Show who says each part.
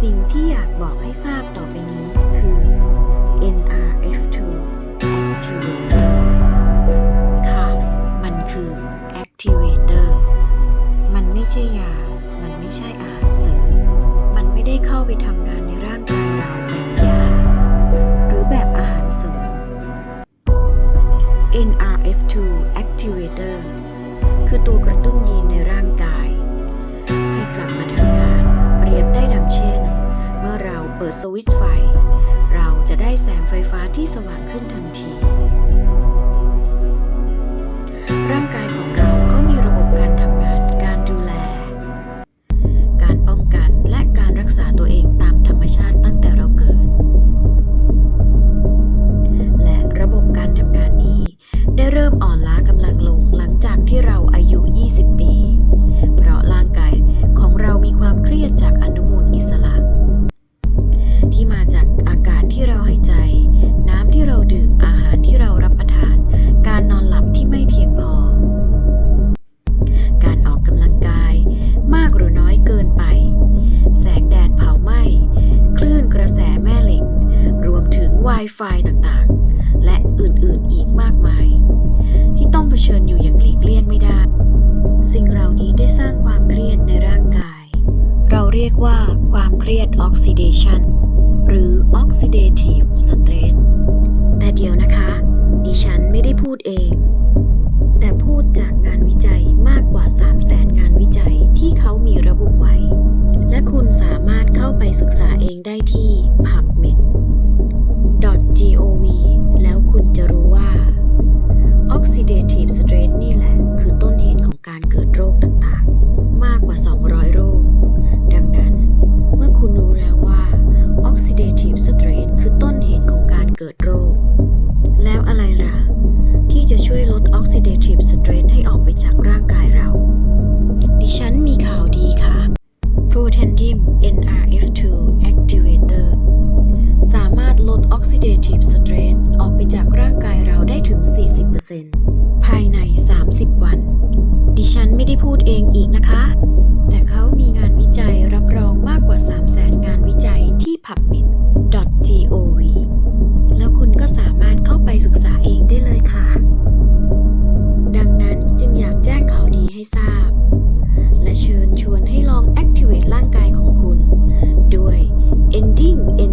Speaker 1: สิ่งที่อยากบอกให้ทราบต่อไปนี้คือ NRF2 Activator ค่ะ มันคือ Activator มันไม่ใช่ยา มันไม่ใช่อาหารเสริม มันไม่ได้เข้าไปทำงานในร่างกายเราแบบยา หรือแบบอาหารเสริม NRF2 Activator คือตัวกระตุ้นยีนในร่างกาย ให้กลับมาทำงาน ดสวิตช์ไฟ เราจะได้แสงไฟฟ้าที่สว่างขึ้นทันทีร่าง Wi-Fi ต่างๆ และอื่นๆอีกมากมาย ที่ต้องเผชิญอยู่อย่างหลีกเลี่ยงไม่ได้ สิ่งเหล่านี้ได้สร้างความเครียดในร่างกาย เราเรียกว่าความเครียดออกซิเดชันหรือ oxidative stress แต่เดี๋ยวนะคะ ดิฉันไม่ได้พูดเอง Oxidative stress นี่แหละ คือต้นเหตุของการเกิดโรคต่างๆ มากกว่า 200 โรค ดังนั้น เมื่อคุณรู้แล้วว่า Oxidative stress คือต้นเหตุของการเกิดโรค แล้วอะไรล่ะ ที่จะช่วยลด Oxidative stress ให้ออกไปจากร่างกายเรา ดิฉันมีข่าวดีค่ะ Protandim NRF2 Activator สามารถลด Oxidative Stress ออกไปจากร่างกายเราได้ถึง 40% ภายใน 30 วัน ดิฉันไม่ได้พูดเองอีกนะคะ แต่เขามีงานวิจัยรับรองมากกว่า 3 0 0แสนงานวิจัยที่ pubmed.gov แล้วคุณก็สามารถเข้าไปศึกษาเองได้เลยค่ะ ดังนั้นจึงอยากแจ้งข่าวดีให้ทราบ และเชิญชวนให้ลอง activate ร่างกายของคุณ ด้วย ending n